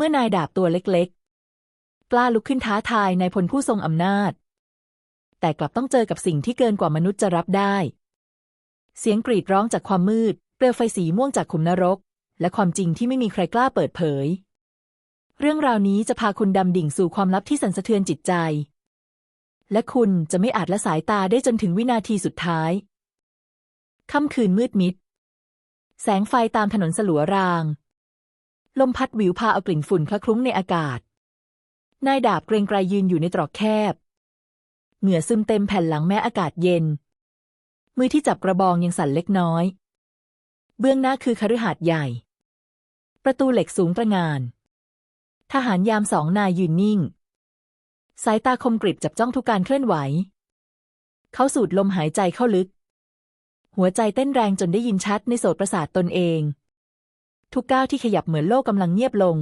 เมื่อนายดาบตัวเล็กๆ กล้าลุกขึ้นท้าทายนายพลผู้ทรงอำนาจ แต่กลับต้องเจอกับสิ่งที่เกินกว่ามนุษย์จะรับได้ เสียงกรีดร้องจากความมืด เปลวไฟสีม่วงจากขุมนรก และความจริงที่ไม่มีใครกล้าเปิดเผย เรื่องราวนี้จะพาคุณดำดิ่งสู่ความลับที่สั่นสะเทือนจิตใจ และคุณจะไม่อาจละสายตาได้จนถึงวินาทีสุดท้าย ค่ำคืนมืดมิด แสงไฟตามถนนสลัวราง ลมพัดวิวพาเอากลิ่นฝุ่นคละคลุ้งในอากาศ นายดาบเกรงไกรยืนอยู่ในตรอกแคบ เหงื่อซึมเต็มแผ่นหลังแม้อากาศเย็น มือที่จับกระบองยังสั่นเล็กน้อย เบื้องหน้าคือคฤหาสน์ใหญ่ ประตูเหล็กสูงตระงาน ทหารยามสองนายยืนนิ่ง สายตาคมกริบจับจ้องทุกการเคลื่อนไหว เขาสูดลมหายใจเข้าลึก หัวใจเต้นแรงจนได้ยินชัดในโสตประสาทตนเอง ทุกก้าวที่ขยับเหมือนโลกกำลังเงียบลง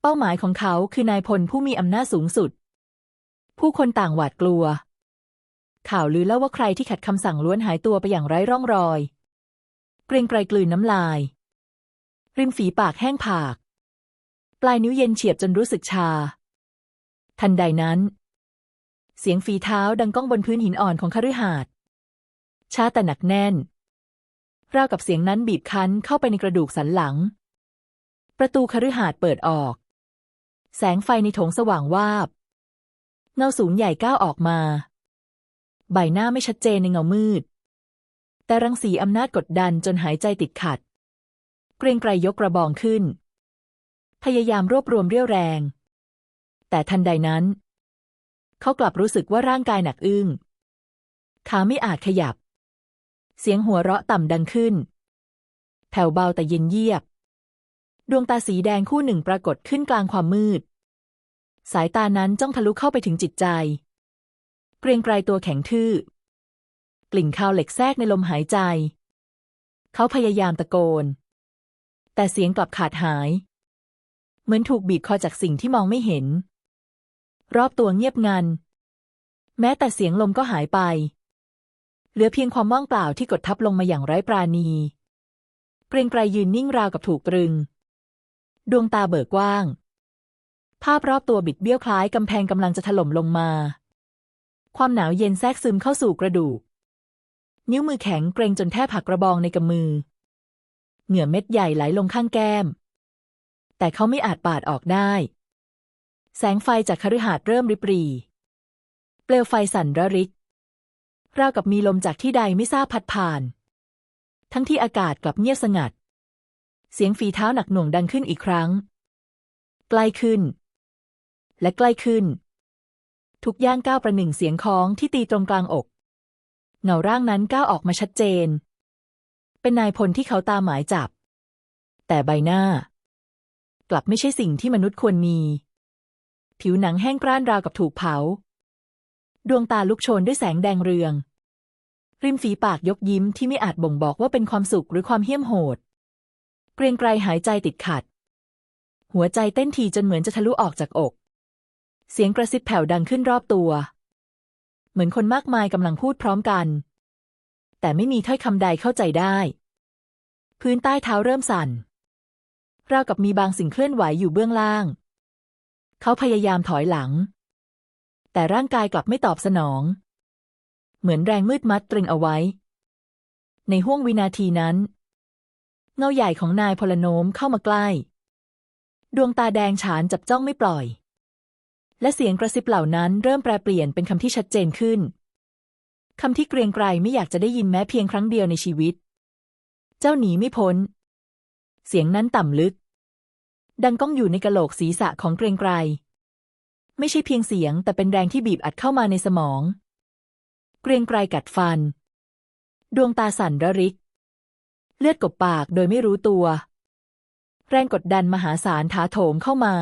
เป้าหมายของเขาคือนายพลผู้มีอำนาจสูงสุด ผู้คนต่างหวาดกลัว ข่าวลือเล่าว่าใครที่ขัดคำสั่งล้วนหายตัวไปอย่างไร้ร่องรอย เกรงไกรกลืนน้ำลาย ริมฝีปากแห้งผาก ปลายนิ้วเย็นเฉียบจนรู้สึกชา ทันใดนั้น เสียงฝีเท้าดังก้องบนพื้นหินอ่อนของคฤหาสน์ช้าแต่หนักแน่น ราวกับเสียงนั้นบีบคั้นเข้าไปในกระดูกสันหลัง ประตูคฤหาสน์เปิดออก แสงไฟในโถงสว่างวาบ เงาสูงใหญ่ก้าวออกมา ใบหน้าไม่ชัดเจนในเงามืด แต่รังสีอำนาจกดดันจนหายใจติดขัด เกรงไกรยกกระบองขึ้น พยายามรวบรวมเรี่ยวแรง แต่ทันใดนั้น เขากลับรู้สึกว่าร่างกายหนักอึ้งขาไม่อาจขยับ เสียงหัวเราะต่ำดังขึ้น แผ่วเบาแต่เย็นเยียบ ดวงตาสีแดงคู่หนึ่งปรากฏขึ้นกลางความมืด สายตานั้นจ้องทะลุเข้าไปถึงจิตใจ เกรียงไกรตัวแข็งทื่อ กลิ่นคาวเหล็กแทรกในลมหายใจ เขาพยายามตะโกน แต่เสียงกลับขาดหาย เหมือนถูกบีบคอจากสิ่งที่มองไม่เห็น รอบตัวเงียบงัน แม้แต่เสียงลมก็หายไป เหลือเพียงความว่างเปล่าที่กดทับลงมาอย่างไร้ปราณี เกรียงไกรยืนนิ่งราวกับถูกตรึง ดวงตาเบิกกว้าง ภาพรอบตัวบิดเบี้ยวคล้ายกำแพงกำลังจะถล่มลงมา ความหนาวเย็นแทรกซึมเข้าสู่กระดูก นิ้วมือแข็งเกรงจนแทบหักกระบองในกำมือ เหงื่อเม็ดใหญ่ไหลลงข้างแก้ม แต่เขาไม่อาจปาดออกได้ แสงไฟจากคฤหาสน์เริ่มริบรี เปลวไฟสั่นระริก ราวกับมีลมจากที่ใดไม่ทราบพัดผ่าน ทั้งที่อากาศกลับเงียบสงัด เสียงฝีเท้าหนักหน่วงดังขึ้นอีกครั้ง ใกล้ขึ้น และใกล้ขึ้น ทุกย่างก้าวประหนึ่งเสียงคล้องที่ตีตรงกลางอก เงาร่างนั้นก้าวออกมาชัดเจน เป็นนายพลที่เขาตามหมายจับ แต่ใบหน้า กลับไม่ใช่สิ่งที่มนุษย์ควรมี ผิวหนังแห้งกร้านราวกับถูกเผา ดวงตาลุกโชนด้วยแสงแดงเรือง ริมฝีปากยกยิ้มที่ไม่อาจบ่งบอกว่าเป็นความสุขหรือความเหี้ยมโหด เกรียงไกรหายใจติดขัด หัวใจเต้นทีจนเหมือนจะทะลุออกจากอก เสียงกระซิบแผ่วดังขึ้นรอบตัว เหมือนคนมากมายกำลังพูดพร้อมกัน แต่ไม่มีถ้อยคำใดเข้าใจได้ พื้นใต้เท้าเริ่มสั่นราวกับมีบางสิ่งเคลื่อนไหวอยู่เบื้องล่าง เขาพยายามถอยหลัง แต่ร่างกายกลับไม่ตอบสนอง เหมือนแรงมืดมัดตรึงเอาไว้ ในห้วงวินาทีนั้น เงาใหญ่ของนายพลโนมเข้ามาใกล้ ดวงตาแดงฉานจับจ้องไม่ปล่อย และเสียงกระซิบเหล่านั้นเริ่มแปรเปลี่ยนเป็นคำที่ชัดเจนขึ้นคำที่เกรียงไกรไม่อยากจะได้ยินแม้เพียงครั้งเดียวในชีวิต เจ้าหนีไม่พ้น เสียงนั้นต่ำลึก ดังก้องอยู่ในกะโหลกศีรษะของเกรียงไกร ไม่ใช่เพียงเสียง แต่เป็นแรงที่บีบอัดเข้ามาในสมอง เกรียงไกรกัดฟัน ดวงตาสั่นระริก เลือดกบปากโดยไม่รู้ตัว แรงกดดันมหาศาลถาโถมเข้ามา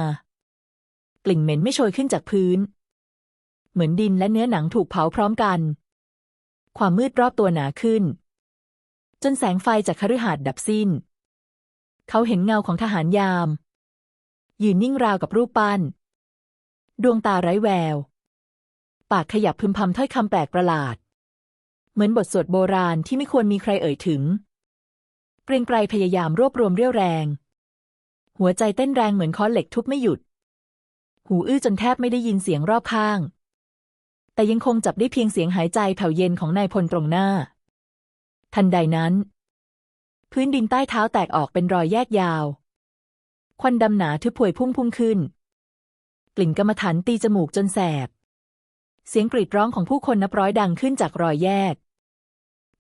กลิ่นเหม็นไม่โชยขึ้นจากพื้น เหมือนดินและเนื้อหนังถูกเผาพร้อมกัน ความมืดรอบตัวหนาขึ้น จนแสงไฟจากคฤหาสน์ดับสิ้น เขาเห็นเงาของทหารยาม ยืนนิ่งราวกับรูปปั้น ดวงตาไร้แวว ปากขยับพึมพำถ้อยคำแปลกประหลาด เหมือนบทสวดโบราณที่ไม่ควรมีใครเอ่ยถึง เกรียงไกรพยายามรวบรวมเรี่ยวแรง หัวใจเต้นแรงเหมือนค้อนเหล็กทุบไม่หยุด หูอื้อจนแทบไม่ได้ยินเสียงรอบข้าง แต่ยังคงจับได้เพียงเสียงหายใจแผ่วเย็นของนายพลตรงหน้า ทันใดนั้น พื้นดินใต้เท้าแตกออกเป็นรอยแยกยาว ควันดำหนาทึบพวยพุ่งพุ่งขึ้น กลิ่นกรรมฐานตีจมูกจนแสบ เสียงกรีดร้องของผู้คนนับร้อยดังขึ้นจากรอยแยก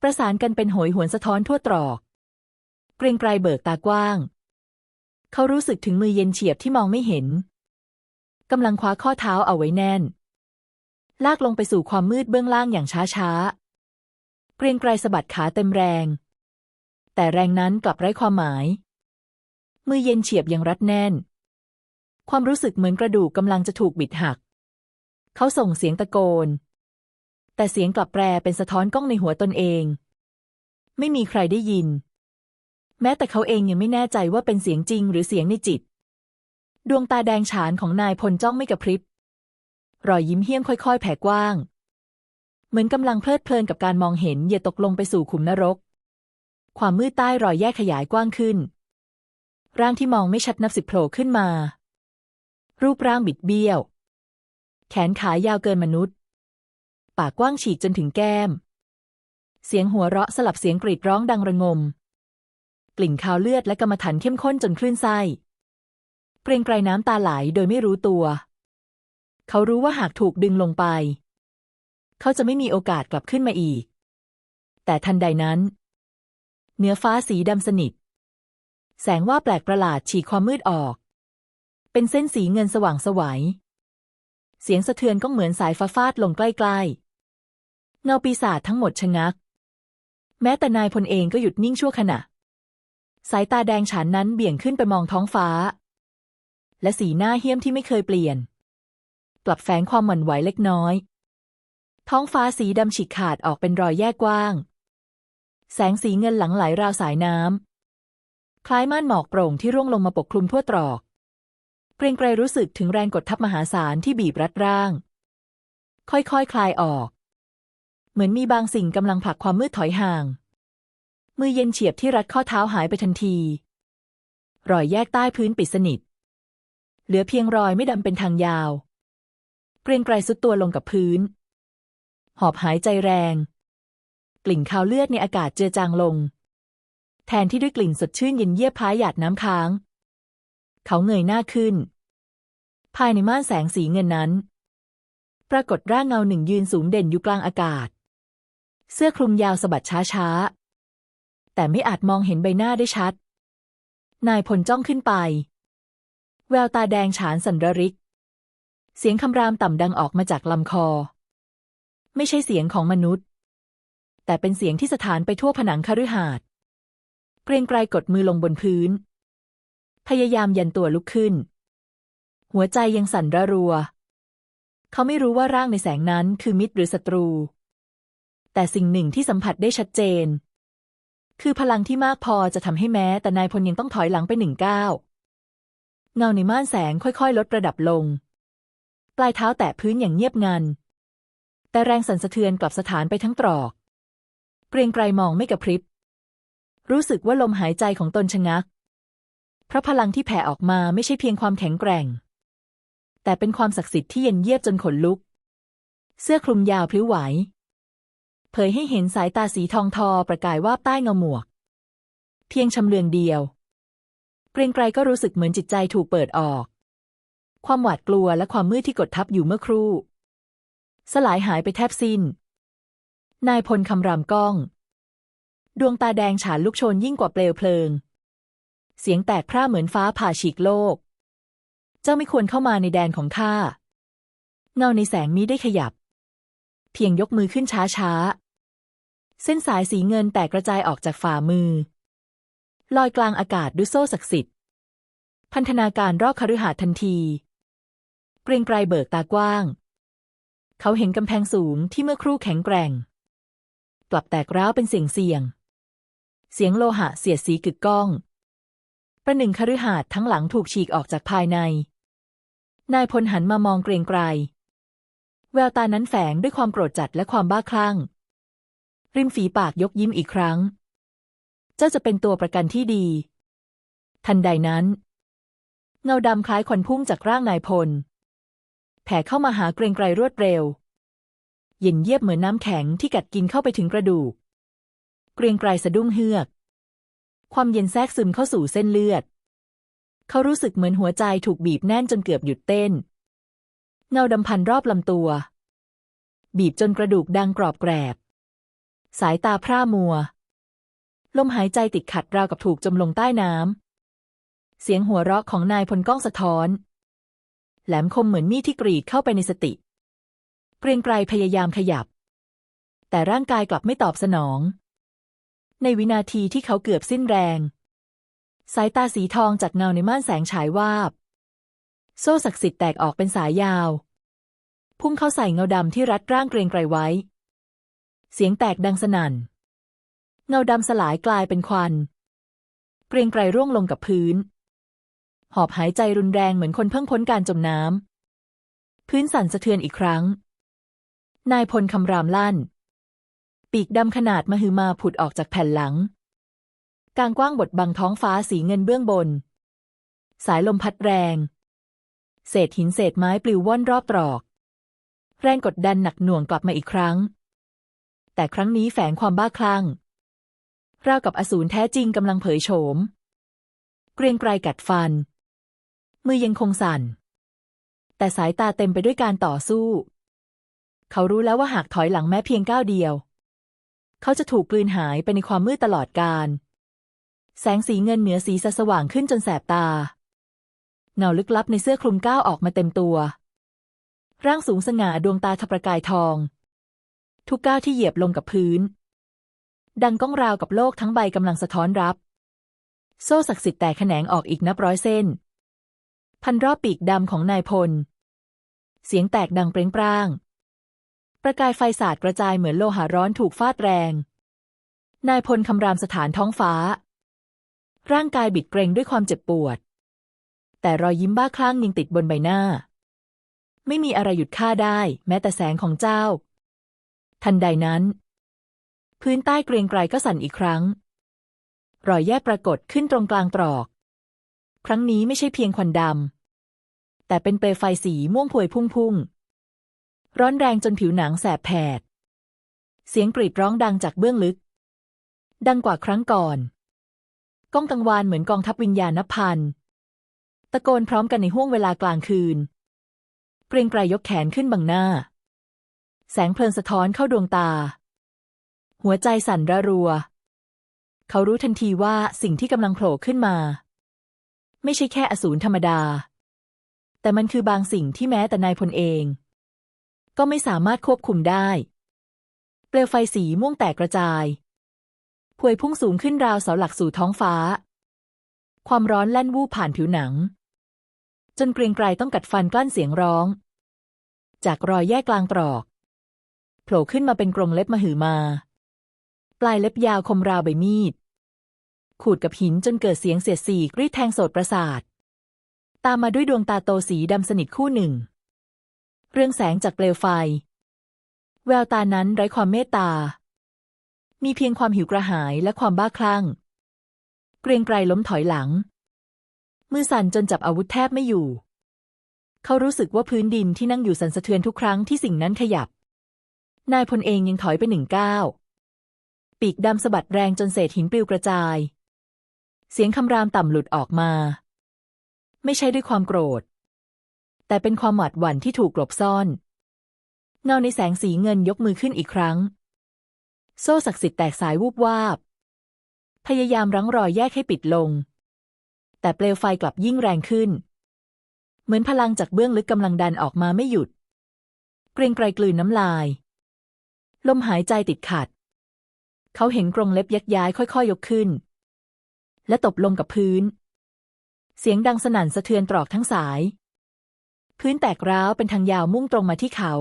ประสานกันเป็นโหยหวนสะท้อนทั่วตรอก เกรงไกรเบิกตากว้าง เขารู้สึกถึงมือเย็นเฉียบที่มองไม่เห็นกำลังคว้าข้อเท้าเอาไว้แน่น ลากลงไปสู่ความมืดเบื้องล่างอย่างช้าๆ เกรียงไกรสะบัดขาเต็มแรง แต่แรงนั้นกลับไร้ความหมาย มือเย็นเฉียบยังรัดแน่น ความรู้สึกเหมือนกระดูกกำลังจะถูกบิดหัก เขาส่งเสียงตะโกน แต่เสียงกลับแปรเป็นสะท้อนกล้องในหัวตนเอง ไม่มีใครได้ยิน แม้แต่เขาเองยังไม่แน่ใจว่าเป็นเสียงจริงหรือเสียงในจิต ดวงตาแดงฉานของนายพลจ้องไม่กระพริบ รอยยิ้มเหี้ยมค่อยๆ แผ่กว้าง เหมือนกำลังเพลิดเพลินกับการมองเห็นเหยื่อตกลงไปสู่ขุมนรก ความมืดใต้รอยแยกขยายกว้างขึ้นร่างที่มองไม่ชัดนับสิบโผล่ขึ้นมา รูปร่างบิดเบี้ยว แขนขายาวเกินมนุษย์ ปากกว้างฉีกจนถึงแก้ม เสียงหัวเราะสลับเสียงกรีดร้องดังระงม กลิ่นคาวเลือดและกรรมฐานเข้มข้นจนคลื่นไส้เกรงไกรน้ำตาไหลโดยไม่รู้ตัว เขารู้ว่าหากถูกดึงลงไป เขาจะไม่มีโอกาสกลับขึ้นมาอีก แต่ทันใดนั้นเนื้อฟ้าสีดำสนิท แสงว่าแปลกประหลาดฉีกความมืดออก เป็นเส้นสีเงินสว่างสวยัย เสียงสะเทือนก็เหมือนสายฟ้าฟาดลงใกล้ๆ เงาปีศาจทั้งหมดชะงัก แม้แต่นายพลเองก็หยุดนิ่งชั่วขณะ สายตาแดงฉานนั้นเบี่ยงขึ้นไปมองท้องฟ้า และสีหน้าเหี้ยมที่ไม่เคยเปลี่ยน กลับแฝงความหวั่นไหวเล็กน้อย ท้องฟ้าสีดำฉีกขาดออกเป็นรอยแยกกว้าง แสงสีเงินหลังไหลราวสายน้ำคล้ายม่านหมอกโปร่งที่ร่วงลงมาปกคลุมทั่วตรอก เกรงไกรรู้สึกถึงแรงกดทับมหาศาลที่บีบรัดร่าง ค่อยๆคคลายออก เหมือนมีบางสิ่งกำลังผลักความมืดถอยห่าง มือเย็นเฉียบที่รัดข้อเท้าหายไปทันที รอยแยกใต้พื้นปิดสนิท เหลือเพียงรอยไม่ดำเป็นทางยาว เกรงไกรสุดตัวลงกับพื้น หอบหายใจแรง กลิ่นคาวเลือดในอากาศเจือจางลง แทนที่ด้วยกลิ่นสดชื่นเย็นเยียบพายหยาดน้ำค้าง เขาเงยหน้าขึ้น ภายในม่านแสงสีเงินนั้น ปรากฏร่างเงาหนึ่งยืนสูงเด่นอยู่กลางอากาศ เสื้อคลุมยาวสะบัดช้าๆ แต่ไม่อาจมองเห็นใบหน้าได้ชัด นายพลจ้องขึ้นไป แววตาแดงฉานสันระริก เสียงคำรามต่ำดังออกมาจากลำคอ ไม่ใช่เสียงของมนุษย์ แต่เป็นเสียงที่สถานไปทั่วผนังคฤหาสน์เกรงไกรกดมือลงบนพื้น พยายามยันตัวลุกขึ้น หัวใจยังสั่นระรัว เขาไม่รู้ว่าร่างในแสงนั้นคือมิตรหรือศัตรู แต่สิ่งหนึ่งที่สัมผัสได้ชัดเจน คือพลังที่มากพอจะทำให้แม้ แต่นายพลยังต้องถอยหลังไปหนึ่งก้าวเงาในม่านแสงค่อยๆ ลดระดับลง ปลายเท้าแตะพื้นอย่างเงียบงัน แต่แรงสั่นสะเทือนกลับสถานไปทั้งตรอก เกรียงไกรมองไม่กระพริบ รู้สึกว่าลมหายใจของตนชะงัก เพราะพลังที่แผ่ออกมาไม่ใช่เพียงความแข็งแกร่ง แต่เป็นความศักดิ์สิทธิ์ที่เย็นเยียบจนขนลุก เสื้อคลุมยาวพลิ้วไหว เผยให้เห็นสายตาสีทองทอประกายวาบใต้เงาหมวก เพียงชำเลืองเดียว เกรียงไกรก็รู้สึกเหมือนจิตใจถูกเปิดออก ความหวาดกลัวและความมืดที่กดทับอยู่เมื่อครู่ สลายหายไปแทบสิ้น นายพลคำรามก้อง ดวงตาแดงฉานลุกโชนยิ่งกว่าเปลวเพลิง เสียงแตกพร่าเหมือนฟ้าผ่าฉีกโลก เจ้าไม่ควรเข้ามาในแดนของข้า เงาในแสงมีได้ขยับ เพียงยกมือขึ้นช้าช้า เส้นสายสีเงินแตกกระจายออกจากฝ่ามือ ลอยกลางอากาศด้วยโซ่ศักดิ์สิทธิ์ พันธนาการรอบคฤหาสน์ทันที เกรียงไกรเบิกตากว้าง เขาเห็นกำแพงสูงที่เมื่อครู่แข็งแกร่ง กลับแตกร้าวเป็นเสียงเสียงเสียงโลหะเสียดสีกึกก้อง ประหนึ่งคฤหาสน์ทั้งหลังถูกฉีกออกจากภายใน นายพลหันมามองเกรงไกร แววตานั้นแฝงด้วยความโกรธจัดและความบ้าคลั่ง ริมฝีปากยกยิ้มอีกครั้ง เจ้าจะเป็นตัวประกันที่ดี ทันใดนั้น เงาดำคล้ายควันพุ่งจากร่างนายพล แผ่เข้ามาหาเกรงไกรรวดเร็ว เย็นเยียบเหมือนน้ำแข็งที่กัดกินเข้าไปถึงกระดูก เกรงไกรสะดุ้งเฮือก ความเย็นแทรกซึมเข้าสู่เส้นเลือด เขารู้สึกเหมือนหัวใจถูกบีบแน่นจนเกือบหยุดเต้น เงาดำพันรอบลำตัว บีบจนกระดูกดังกรอบแกรบ สายตาพร่ามัว ลมหายใจติดขัดราวกับถูกจมลงใต้น้ำ เสียงหัวเราะของนายพลก้องสะท้อน แหลมคมเหมือนมีดที่กรีดเข้าไปในสติ เกรียงไกรพยายามขยับ แต่ร่างกายกลับไม่ตอบสนอง ในวินาทีที่เขาเกือบสิ้นแรง สายตาสีทองจากเงาในม่านแสงฉายวาบ โซ่ศักดิ์สิทธิ์แตกออกเป็นสายยาว พุ่งเข้าใส่เงาดำที่รัดร่างเกรงไกรไว้ เสียงแตกดังสนั่น เงาดำสลายกลายเป็นควัน เกรงไกรร่วงลงกับพื้น หอบหายใจรุนแรงเหมือนคนเพิ่งพ้นการจมน้ำพื้นสั่นสะเทือนอีกครั้ง นายพลคำรามลั่น ปีกดำขนาดมหึมาผุดออกจากแผ่นหลัง กลางกว้างบดบังท้องฟ้าสีเงินเบื้องบน สายลมพัดแรง เศษหินเศษไม้ปลิวว่อนรอบตรอก แรงกดดันหนักหน่วงกลับมาอีกครั้ง แต่ครั้งนี้แฝงความบ้าคลั่งราวกับอสูรแท้จริงกำลังเผยโฉม เกรียงไกรกัดฟัน มือยังคงสั่น แต่สายตาเต็มไปด้วยการต่อสู้ เขารู้แล้วว่าหากถอยหลังแม้เพียงก้าวเดียว เขาจะถูกกลืนหายไปในความมืดตลอดกาลแสงสีเงินเหนือสีสว่างขึ้นจนแสบตา เงาลึกลับในเสื้อคลุมก้าวออกมาเต็มตัว ร่างสูงสง่าดวงตาทับประกายทอง ทุกก้าวที่เหยียบลงกับพื้น ดังก้องราวกับโลกทั้งใบกำลังสะท้อนรับ โซ่ศักดิ์สิทธิ์แตกแขนงออกอีกนับร้อยเส้น พันรอบปีกดำของนายพล เสียงแตกดังเปร่งปร้าง ประกายไฟสาดกระจายเหมือนโลหะร้อนถูกฟาดแรง นายพลคำรามสถานท้องฟ้า ร่างกายบิดเกรงด้วยความเจ็บปวด แต่รอยยิ้มบ้าคลั่งยังติดบนใบหน้า ไม่มีอะไรหยุดข้าได้ แม้แต่แสงของเจ้า ทันใดนั้น พื้นใต้เกรียงไกรก็สั่นอีกครั้ง รอยแยกปรากฏขึ้นตรงกลางตรอก ครั้งนี้ไม่ใช่เพียงควันดำแต่เป็นเปลวไฟสีม่วงพวยพุ่งพุ่ง ร้อนแรงจนผิวหนังแสบแผด เสียงกรีดร้องดังจากเบื้องลึก ดังกว่าครั้งก่อน ก้องกังวานเหมือนกองทัพวิญญาณพันตะโกนพร้อมกันในห้วงเวลากลางคืน เกรงไกรยกแขนขึ้นบังหน้า แสงเพลิงสะท้อนเข้าดวงตา หัวใจสั่นระรัว เขารู้ทันทีว่าสิ่งที่กำลังโผล่ขึ้นมา ไม่ใช่แค่อสูรธรรมดา แต่มันคือบางสิ่งที่แม้แต่นายพลเอง ก็ไม่สามารถควบคุมได้ เปลวไฟสีม่วงแตกกระจาย พวยพุ่งสูงขึ้นราวเสาหลักสู่ท้องฟ้า ความร้อนแล่นวูบผ่านผิวหนัง จนเกรียงไกรต้องกัดฟันกลั้นเสียงร้อง จากรอยแยกกลางตรอกโผล่ขึ้นมาเป็นกรงเล็บมหือมา ปลายเล็บยาวคมราวใบมีด ขูดกับหินจนเกิดเสียงเสียดสีกรีดแทงโสดประสาท ตามมาด้วยดวงตาโตสีดำสนิทคู่หนึ่ง เรื่องแสงจากเปลวไฟ แววตานั้นไร้ความเมตตา มีเพียงความหิวกระหายและความบ้าคลั่ง เกรียงไกรล้มถอยหลัง มือสั่นจนจับอาวุธแทบไม่อยู่ เขารู้สึกว่าพื้นดินที่นั่งอยู่สั่นสะเทือนทุกครั้งที่สิ่งนั้นขยับ นายพลเองยังถอยไปหนึ่งก้าวปีกดำสะบัดแรงจนเศษหินปลิวกระจาย เสียงคำรามต่ำหลุดออกมา ไม่ใช่ด้วยความโกรธ แต่เป็นความหวาดหวั่นที่ถูกกลบซ่อนเงาในแสงสีเงินยกมือขึ้นอีกครั้ง โซ่ศักดิ์สิทธิ์แตกสายวูบวาบ พยายามรั้งรอยแยกให้ปิดลง แต่เปลวไฟกลับยิ่งแรงขึ้น เหมือนพลังจากเบื้องลึกกำลังดันออกมาไม่หยุด เกรงไกรกลืนน้ำลาย ลมหายใจติดขัด เขาเห็นกรงเล็บยักย้ายค่อยๆยกขึ้น และตบลงกับพื้น เสียงดังสนั่นสะเทือนตรอกทั้งสาย พื้นแตกร้าวเป็นทางยาวมุ่งตรงมาที่เขา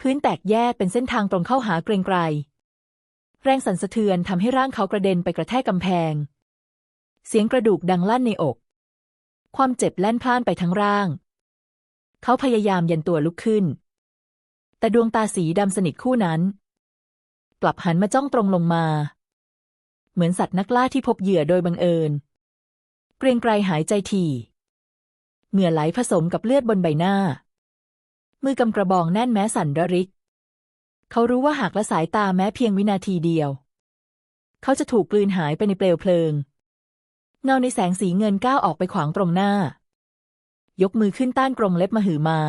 พื้นแตกแยกเป็นเส้นทางตรงเข้าหาเกรงไกร แรงสั่นสะเทือนทำให้ร่างเขากระเด็นไปกระแทกกำแพง เสียงกระดูกดังลั่นในอก ความเจ็บแล่นพล่านไปทั้งร่าง เขาพยายามยันตัวลุกขึ้น แต่ดวงตาสีดำสนิทคู่นั้น กลับหันมาจ้องตรงลงมา เหมือนสัตว์นักล่าที่พบเหยื่อโดยบังเอิญ เกรงไกรหายใจถี่ เหงื่อไหลผสมกับเลือดบนใบหน้า มือกำกระบองแน่นแม้สั่นระริก เขารู้ว่าหากละสายตาแม้เพียงวินาทีเดียว เขาจะถูกกลืนหายไปในเปลวเพลิง เงาในแสงสีเงินก้าวออกไปขวางตรงหน้า ยกมือขึ้นต้านกรงเล็บมหือมา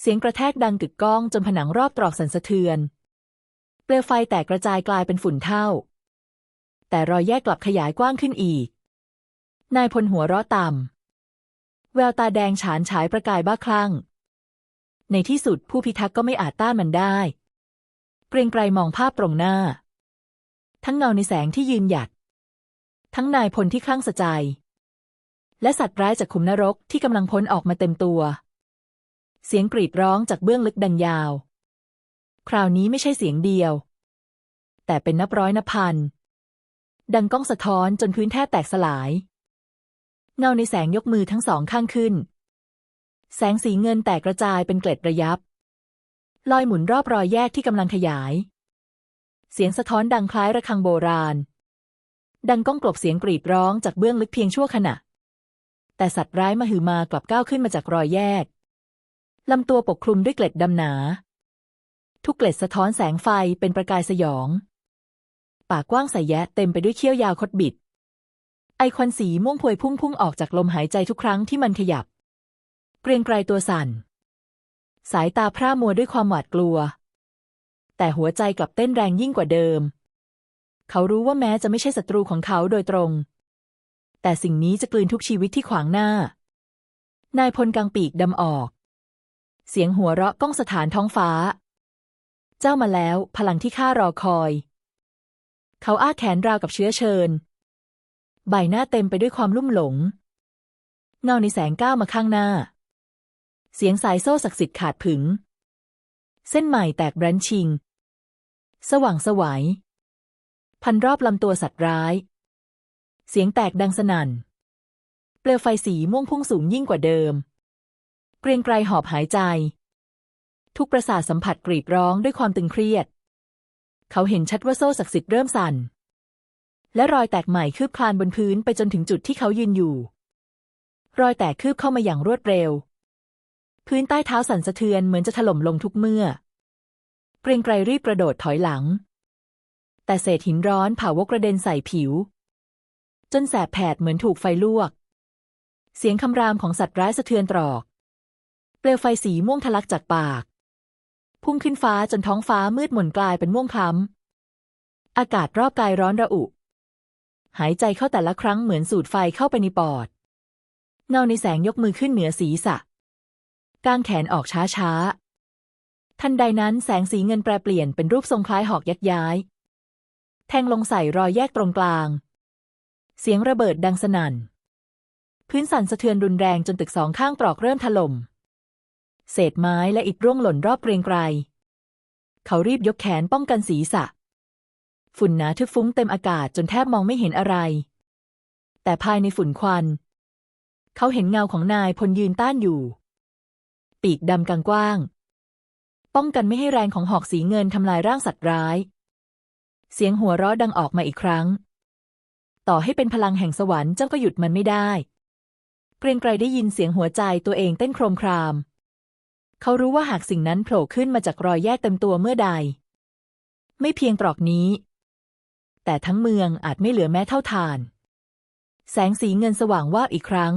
เสียงกระแทกดังกึกก้องจนผนังรอบตรอกสั่นสะเทือน เปลวไฟแตกกระจายกลายเป็นฝุ่นเท่า แต่รอยแยกกลับขยายกว้างขึ้นอีก นายพลหัวเราะต่ำ แววตาแดงฉานฉายประกายบ้าคลั่ง ในที่สุดผู้พิทักษ์ก็ไม่อาจต้านมันได้ เกรงไกรมองภาพตรงหน้า ทั้งเงาในแสงที่ยืนหยัด ทั้งนายพลที่คลั่งสะใจ และสัตว์ร้ายจากขุมนรกที่กำลังพ้นออกมาเต็มตัว เสียงกรีดร้องจากเบื้องลึกดังยาว คราวนี้ไม่ใช่เสียงเดียว แต่เป็นนับร้อยนับพัน ดังก้องสะท้อนจนพื้นแทบแตกสลาย เงาในแสงยกมือทั้งสองข้างขึ้น แสงสีเงินแตกกระจายเป็นเกล็ดระยับ ลอยหมุนรอบรอยแยกที่กำลังขยาย เสียงสะท้อนดังคล้ายระฆังโบราณ ดังก้องกลบเสียงกรีดร้องจากเบื้องลึกเพียงชั่วขณะ แต่สัตว์ร้ายมหือมากลับก้าวขึ้นมาจากรอยแยกลำตัวปกคลุมด้วยเกล็ดดำหนา ทุกเกล็ดสะท้อนแสงไฟเป็นประกายสยอง ปากกว้างใสแยะเต็มไปด้วยเขี้ยวยาวคดบิด ไอควันสีม่วงพวยพุ่งพุ่งออกจากลมหายใจทุกครั้งที่มันขยับ เกรียงไกรตัวสั่น สายตาพร่ามัวด้วยความหวาดกลัว แต่หัวใจกลับเต้นแรงยิ่งกว่าเดิม เขารู้ว่าแม้จะไม่ใช่ศัตรูของเขาโดยตรง แต่สิ่งนี้จะกลืนทุกชีวิตที่ขวางหน้า นายพลกางปีกดำออก เสียงหัวเราะก้องสถานท้องฟ้า เจ้ามาแล้วพลังที่ข้ารอคอย เขาอ้าแขนราวกับเชื้อเชิญ ใบหน้าเต็มไปด้วยความลุ่มหลง เงาในแสงก้าวมาข้างหน้า เสียงสายโซ่ศักดิ์สิทธิ์ขาดผึง เส้นใหม่แตกแบรนชิง สว่างสวยัย พันรอบลำตัวสัตว์ร้าย เสียงแตกดังสนั่น เปลวไฟสีม่วงพุ่งสูงยิ่งกว่าเดิม เกรียงไกรหอบหายใจ ทุกประสาทสัมผัสกรีดร้องด้วยความตึงเครียด เขาเห็นชัดว่าโซ่ศักดิ์สิทธิ์เริ่มสั่น และรอยแตกใหม่คืบคลานบนพื้นไปจนถึงจุดที่เขายืนอยู่ รอยแตกคืบเข้ามาอย่างรวดเร็ว พื้นใต้เท้าสั่นสะเทือนเหมือนจะถล่มลงทุกเมื่อ เกรงไกรรีบกระโดดถอยหลัง แต่เศษหินร้อนเผาวกระเด็นใส่ผิว จนแสบแผดเหมือนถูกไฟลวก เสียงคำรามของสัตว์ร้ายสะเทือนตรอก เปลวไฟสีม่วงทะลักจากปาก พุ่งขึ้นฟ้าจนท้องฟ้ามืดหม่นกลายเป็นม่วงคล้ำอากาศรอบกายร้อนระอุ หายใจเข้าแต่ละครั้งเหมือนสูดไฟเข้าไปในปอด เงาในแสงยกมือขึ้นเหนือศีรษะกางแขนออกช้าช้าๆ ทันใดนั้นแสงสีเงินแปรเปลี่ยนเป็นรูปทรงคล้ายหอกยักย้าย แทงลงใส่รอยแยกตรงกลาง เสียงระเบิดดังสนั่น พื้นสั่นสะเทือนรุนแรงจนตึกสองข้างตรอกเริ่มถล่ม เศษไม้และอิฐร่วงหล่นรอบเกรียงไกร เขารีบยกแขนป้องกันศีรษะ ฝุ่นหนาทึบฟุ้งเต็มอากาศจนแทบมองไม่เห็นอะไร แต่ภายในฝุ่นควัน เขาเห็นเงาของนายพลยืนต้านอยู่ ปีกดำกางกว้าง ป้องกันไม่ให้แรงของหอกสีเงินทำลายร่างสัตว์ร้าย เสียงหัวเราะดังออกมาอีกครั้ง ต่อให้เป็นพลังแห่งสวรรค์เจ้าก็หยุดมันไม่ได้ เกรงไกรได้ยินเสียงหัวใจตัวเองเต้นโครมคราม เขารู้ว่าหากสิ่งนั้นโผล่ขึ้นมาจากรอยแยกเต็มตัวเมื่อใด ไม่เพียงตรอกนี้ แต่ทั้งเมืองอาจไม่เหลือแม้เท่าทาน แสงสีเงินสว่างวาบอีกครั้ง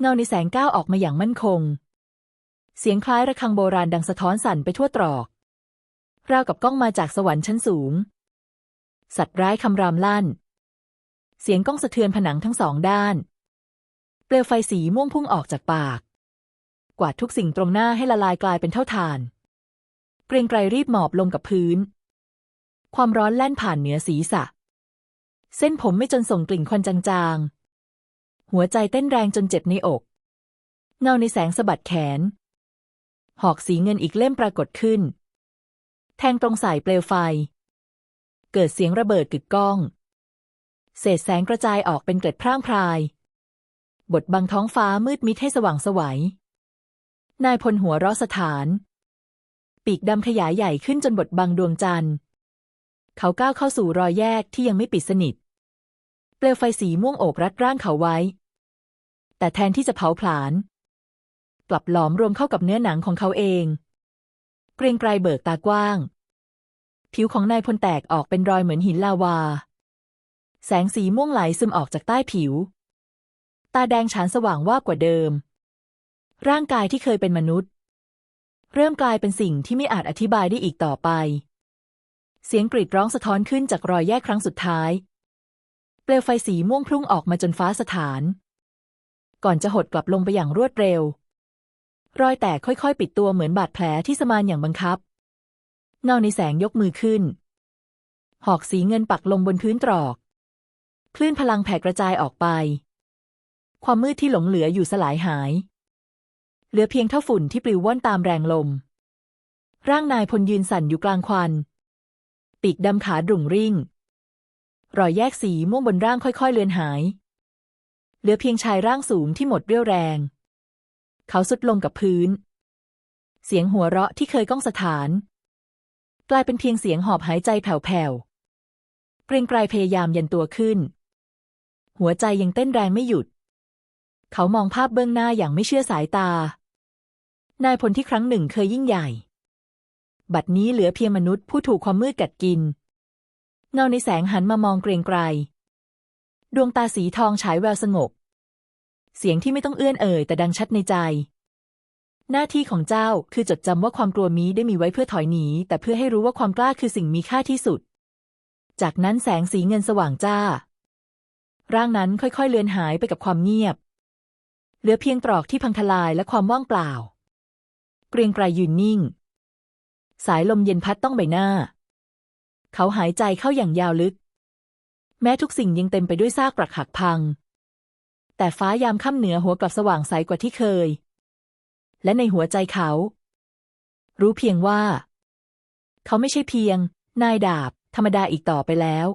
เงาในแสงก้าวออกมาอย่างมั่นคง เสียงคล้ายระฆังโบราณดังสะท้อนสั่นไปทั่วตรอก ราวกับก้องมาจากสวรรค์ชั้นสูง สัตว์ร้ายคำรามลั่น เสียงก้องสะเทือนผนังทั้งสองด้าน เปลวไฟสีม่วงพุ่งออกจากปาก กวาดทุกสิ่งตรงหน้าให้ละลายกลายเป็นเท่าทาน เกรงไกรรีบหมอบลงกับพื้น ความร้อนแล่นผ่านเหนือศีรษะ เส้นผมไม่จนส่งกลิ่นควันจางๆ หัวใจเต้นแรงจนเจ็บในอก เงาในแสงสะบัดแขน หอกสีเงินอีกเล่มปรากฏขึ้น แทงตรงสายเปลวไฟ เกิดเสียงระเบิดกึกก้อง เศษแสงกระจายออกเป็นเกล็ดพร่างพรายบดบังท้องฟ้ามืดมิดให้สว่างสวัย นายพลหัวเราะสถาน ปีกดำขยายใหญ่ขึ้นจนบดบังดวงจันทร์ เขาก้าวเข้าสู่รอยแยกที่ยังไม่ปิดสนิท เปลวไฟสีม่วงโอบรัดร่างเขาไว้ แต่แทนที่จะเผาผลาญกลับหลอมรวมเข้ากับเนื้อหนังของเขาเอง เกรียงไกรเบิกตากว้าง ผิวของนายพลแตกออกเป็นรอยเหมือนหินลาวา แสงสีม่วงไหลซึมออกจากใต้ผิว ตาแดงฉานสว่างว่ากว่าเดิม ร่างกายที่เคยเป็นมนุษย์ เริ่มกลายเป็นสิ่งที่ไม่อาจอธิบายได้อีกต่อไป เสียงกรีดร้องสะท้อนขึ้นจากรอยแยกครั้งสุดท้าย เปลวไฟสีม่วงพุ่งออกมาจนฟ้าสถาน ก่อนจะหดกลับลงไปอย่างรวดเร็ว รอยแตกค่อยๆ ปิดตัวเหมือนบาดแผลที่สมานอย่างบังคับ เงาในแสงยกมือขึ้น หอกสีเงินปักลงบนพื้นตรอก คลื่นพลังแผ่กระจายออกไป ความมืดที่หลงเหลืออยู่สลายหาย เหลือเพียงเท่าฝุ่นที่ปลิวว่อนตามแรงลม ร่างนายพลยืนสั่นอยู่กลางควัน ปีกดำขาดรุ่งริ่ง รอยแยกสีม่วงบนร่างค่อยๆเลือนหาย เหลือเพียงชายร่างสูงที่หมดเรี่ยวแรง เขาสุดลงกับพื้น เสียงหัวเราะที่เคยก้องสถาน กลายเป็นเพียงเสียงหอบหายใจแผ่วๆ เกรงไกรพยายามยันตัวขึ้น หัวใจยังเต้นแรงไม่หยุด เขามองภาพเบื้องหน้าอย่างไม่เชื่อสายตา นายพลที่ครั้งหนึ่งเคยยิ่งใหญ่ บัดนี้เหลือเพียงมนุษย์ผู้ถูกความมืดกัดกิน เงาในแสงหันมามองเกรงไกร ดวงตาสีทองฉายแววสงบ เสียงที่ไม่ต้องเอื้อนเอ่ยแต่ดังชัดในใจ หน้าที่ของเจ้าคือจดจำว่าความกลัวมีได้มีไว้เพื่อถอยหนี แต่เพื่อให้รู้ว่าความกล้าคือสิ่งมีค่าที่สุด จากนั้นแสงสีเงินสว่างจ้า ร่างนั้นค่อยๆเลือนหายไปกับความเงียบ เหลือเพียงตรอกที่พังทลายและความว่างเปล่า เกรียงไกรยืนนิ่ง สายลมเย็นพัดต้องใบหน้า เขาหายใจเข้าอย่างยาวลึก แม้ทุกสิ่งยังเต็มไปด้วยซากปรักหักพัง แต่ฟ้ายามค่ำเหนือหัวกลับสว่างใสกว่าที่เคย และในหัวใจเขา รู้เพียงว่า เขาไม่ใช่เพียง นายดาบ ธรรมดาอีกต่อไปแล้ว